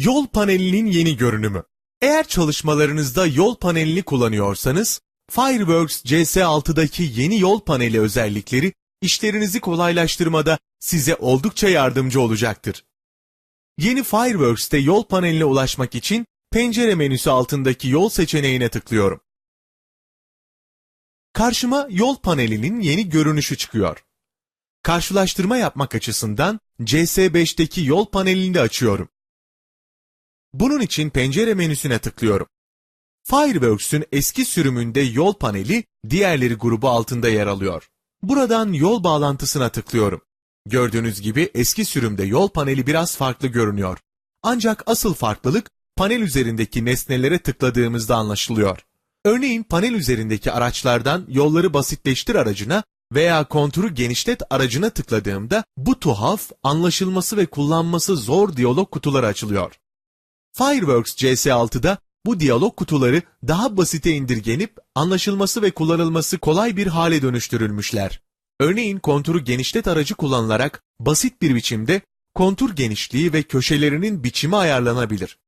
Yol panelinin yeni görünümü. Eğer çalışmalarınızda yol panelini kullanıyorsanız, Fireworks CS6'daki yeni yol paneli özellikleri işlerinizi kolaylaştırmada size oldukça yardımcı olacaktır. Yeni Fireworks'te yol paneline ulaşmak için pencere menüsü altındaki yol seçeneğine tıklıyorum. Karşıma yol panelinin yeni görünüşü çıkıyor. Karşılaştırma yapmak açısından CS5'teki yol panelini de açıyorum. Bunun için pencere menüsüne tıklıyorum. Fireworks'ün eski sürümünde yol paneli diğerleri grubu altında yer alıyor. Buradan yol bağlantısına tıklıyorum. Gördüğünüz gibi eski sürümde yol paneli biraz farklı görünüyor. Ancak asıl farklılık panel üzerindeki nesnelere tıkladığımızda anlaşılıyor. Örneğin panel üzerindeki araçlardan yolları basitleştir aracına veya konturu genişlet aracına tıkladığımda bu tuhaf, anlaşılması ve kullanması zor diyalog kutuları açılıyor. Fireworks CS6'da bu diyalog kutuları daha basite indirgenip anlaşılması ve kullanılması kolay bir hale dönüştürülmüşler. Örneğin konturu genişlet aracı kullanılarak basit bir biçimde kontur genişliği ve köşelerinin biçimi ayarlanabilir.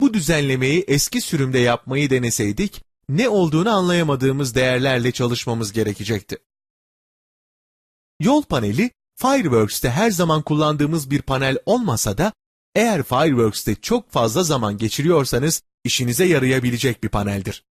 Bu düzenlemeyi eski sürümde yapmayı deneseydik ne olduğunu anlayamadığımız değerlerle çalışmamız gerekecekti. Yol paneli Fireworks'te her zaman kullandığımız bir panel olmasa da eğer Fireworks'te çok fazla zaman geçiriyorsanız işinize yarayabilecek bir paneldir.